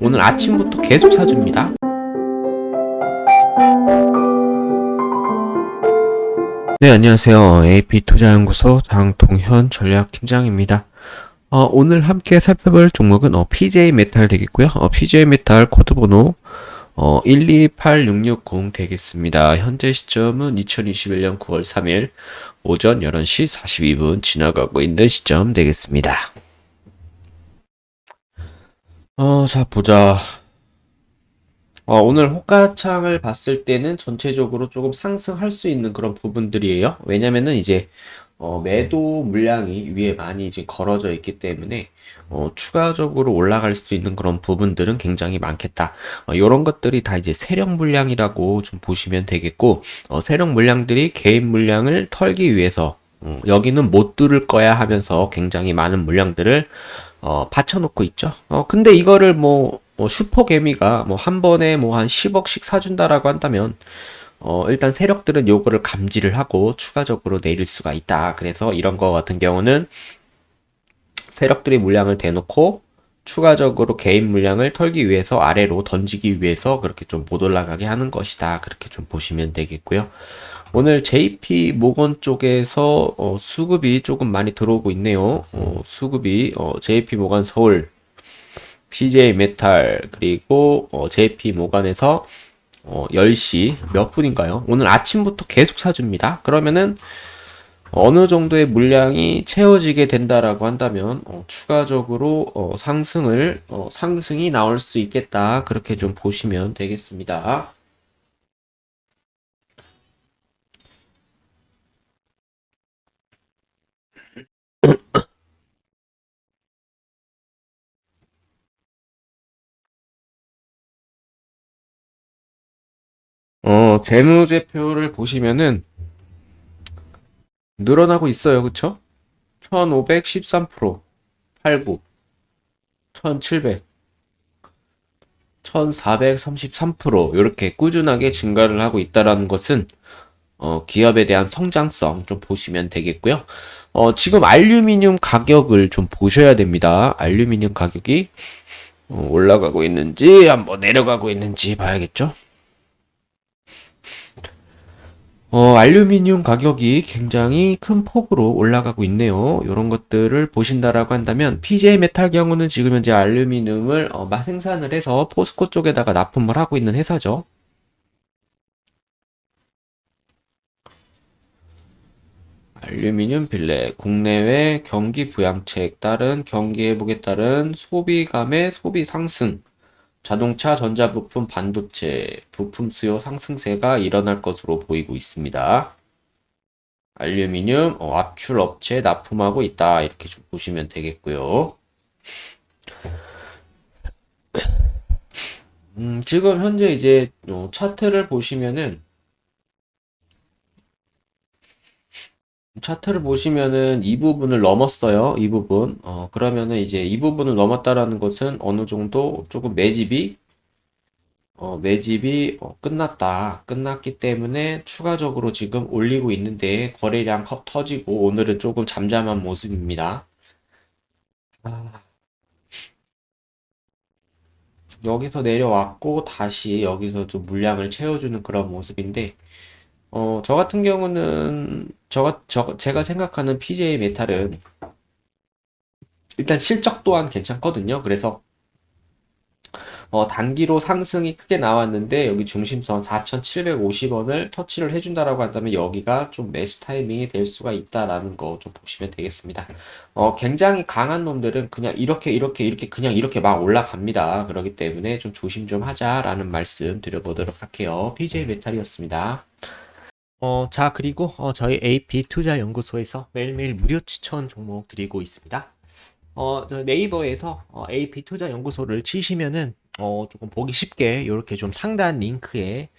오늘 아침부터 계속 사줍니다. 네, 안녕하세요. AP투자연구소 장동현 전략팀장입니다. 어, 오늘 함께 살펴볼 종목은 어, PJ 메탈 되겠고요. 어, PJ 메탈 코드 번호 어, 128660 되겠습니다. 현재 시점은 2021년 9월 3일 오전 11시 42분 지나가고 있는 시점 되겠습니다. 어, 자, 보자. 어, 오늘 호가창을 봤을 때는 전체적으로 조금 상승할 수 있는 그런 부분들이에요. 왜냐면은 이제, 어, 매도 물량이 위에 많이 이제 걸어져 있기 때문에, 어, 추가적으로 올라갈 수 있는 그런 부분들은 굉장히 많겠다. 어, 이런 것들이 다 이제 세력 물량이라고 좀 보시면 되겠고, 어, 세력 물량들이 개인 물량을 털기 위해서, 어, 여기는 못 뚫을 거야 하면서 굉장히 많은 물량들을 어, 받쳐놓고 있죠. 어, 근데 이거를 뭐, 뭐 슈퍼개미가 뭐 한 번에 뭐 한 10억씩 사준다라고 한다면, 어, 일단 세력들은 요거를 감지를 하고 추가적으로 내릴 수가 있다. 그래서 이런 거 같은 경우는 세력들이 물량을 대놓고 추가적으로 개인 물량을 털기 위해서 아래로 던지기 위해서 그렇게 좀 못 올라가게 하는 것이다. 그렇게 좀 보시면 되겠고요. 오늘 JP 모건 쪽에서 어, 수급이 조금 많이 들어오고 있네요. 어, 수급이 어, JP 모건 서울, PJ 메탈 그리고 어, JP 모건에서 어, 10시 몇 분인가요? 오늘 아침부터 계속 사줍니다. 그러면은 어느 정도의 물량이 채워지게 된다라고 한다면 어, 추가적으로 어, 상승을 어, 상승이 나올 수 있겠다. 그렇게 좀 보시면 되겠습니다. 어, 재무제표를 보시면은 늘어나고 있어요. 그쵸? 1513% 89 1700 1433% 이렇게 꾸준하게 증가를 하고 있다라는 것은 어, 기업에 대한 성장성 좀 보시면 되겠고요. 어, 지금 알루미늄 가격을 좀 보셔야 됩니다. 알루미늄 가격이 어, 올라가고 있는지 한번 내려가고 있는지 봐야겠죠. 어, 알루미늄 가격이 굉장히 큰 폭으로 올라가고 있네요. 이런 것들을 보신다라고 한다면 PJ 메탈 경우는 지금 현재 알루미늄을 어, 마- 생산을 해서 포스코 쪽에다가 납품을 하고 있는 회사죠. 알루미늄 빌레 국내외 경기 부양책 따른 경기 회복에 따른 소비감의 소비 상승 자동차, 전자부품, 반도체 부품 수요 상승세가 일어날 것으로 보이고 있습니다. 알루미늄 어, 압출 업체 납품하고 있다. 이렇게 좀 보시면 되겠고요. 음, 지금 현재 이제 어, 차트를 보시면은 차트를 보시면은 이 부분을 넘었어요. 이 부분. 어, 그러면은 이제 이 부분을 넘었다라는 것은 어느 정도 조금 매집이 어, 매집이 어, 끝났다. 끝났기 때문에 추가적으로 지금 올리고 있는데 거래량 커- 터지고 오늘은 조금 잠잠한 모습입니다. 아, 여기서 내려왔고 다시 여기서 좀 물량을 채워주는 그런 모습인데 어, 저 같은 경우는 저, 저 제가 생각하는 PJ 메탈은 일단 실적 또한 괜찮거든요. 그래서 어, 단기로 상승이 크게 나왔는데 여기 중심선 4,750원을 터치를 해준다라고 한다면 여기가 좀 매수 타이밍이 될 수가 있다라는 거 좀 보시면 되겠습니다. 어, 굉장히 강한 놈들은 그냥 이렇게 이렇게 이렇게 그냥 이렇게 막 올라갑니다. 그렇기 때문에 좀 조심 좀 하자라는 말씀 드려보도록 할게요. PJ 메탈이었습니다. 어, 자, 그리고 어, 저희 AP 투자 연구소에서 매일매일 무료 추천 종목 드리고 있습니다. 어, 저 네이버에서 어, AP 투자 연구소를 치시면은 어, 조금 보기 쉽게 이렇게 좀 상단 링크에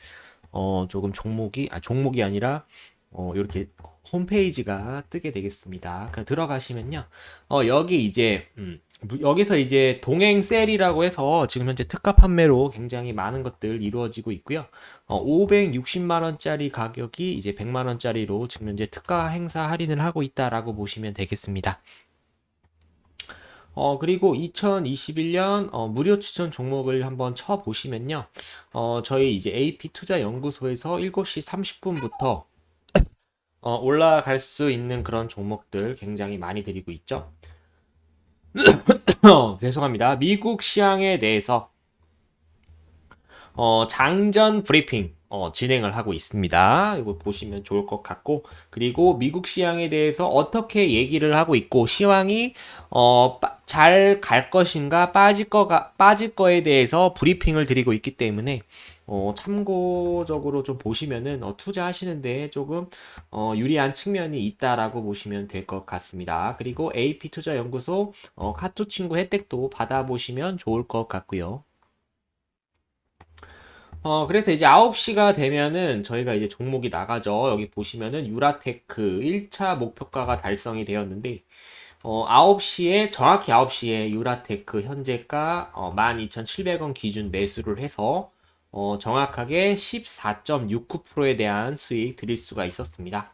어, 조금 종목이 아 종목이 아니라 어, 이렇게 홈페이지가 뜨게 되겠습니다. 그 들어가시면요. 어, 여기 이제 음, 무- 여기서 이제 동행 셀이라고 해서 지금 현재 특가 판매로 굉장히 많은 것들 이루어지고 있고요. 어, 560만 원짜리 가격이 이제 100만 원짜리로 지금 현재 특가 행사 할인을 하고 있다라고 보시면 되겠습니다. 어, 그리고 2021년 어, 무료 추천 종목을 한번 쳐 보시면요. 어, 저희 이제 AP 투자 연구소에서 7시 30분부터 어, 올라갈 수 있는 그런 종목들 굉장히 많이 드리고 있죠. 어, 죄송합니다. 미국 시황에 대해서 어, 장전 브리핑 어, 진행을 하고 있습니다. 이거 보시면 좋을 것 같고 그리고 미국 시황에 대해서 어떻게 얘기를 하고 있고 시황이 어, 잘 갈 것인가 빠질 거가 빠질 거에 대해서 브리핑을 드리고 있기 때문에 어, 참고적으로 좀 보시면은 어, 투자하시는데 조금 어, 유리한 측면이 있다라고 보시면 될 것 같습니다. 그리고 AP 투자 연구소 어, 카톡 친구 혜택도 받아보시면 좋을 것 같고요. 어, 그래서 이제 9시가 되면은 저희가 이제 종목이 나가죠. 여기 보시면은 유라테크 1차 목표가가 달성이 되었는데, 어, 9시에, 정확히 9시에 유라테크 현재가 어, 12,700원 기준 매수를 해서, 어, 정확하게 14.69%에 대한 수익 드릴 수가 있었습니다.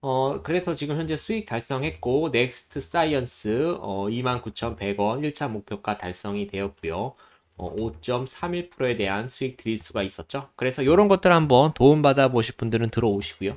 어, 그래서 지금 현재 수익 달성했고, 넥스트 사이언스, 어, 29,100원 1차 목표가 달성이 되었고요. 어, 5.31%에 대한 수익 드릴 수가 있었죠. 그래서 이런 것들 한번 도움받아 보실 분들은 들어오시고요.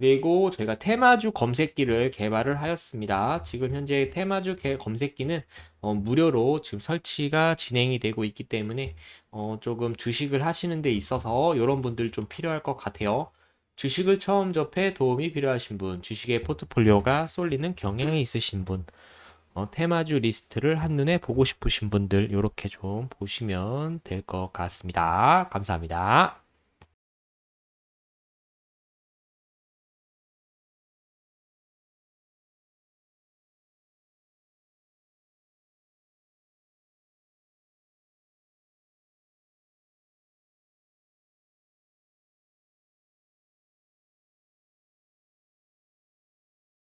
그리고 저희가 테마주 검색기를 개발을 하였습니다. 지금 현재 테마주 개- 검색기는 어, 무료로 지금 설치가 진행이 되고 있기 때문에 어, 조금 주식을 하시는 데 있어서 이런 분들 좀 필요할 것 같아요. 주식을 처음 접해 도움이 필요하신 분, 주식의 포트폴리오가 쏠리는 경향이 있으신 분, 어, 테마주 리스트를 한눈에 보고 싶으신 분들 이렇게 좀 보시면 될 것 같습니다. 감사합니다.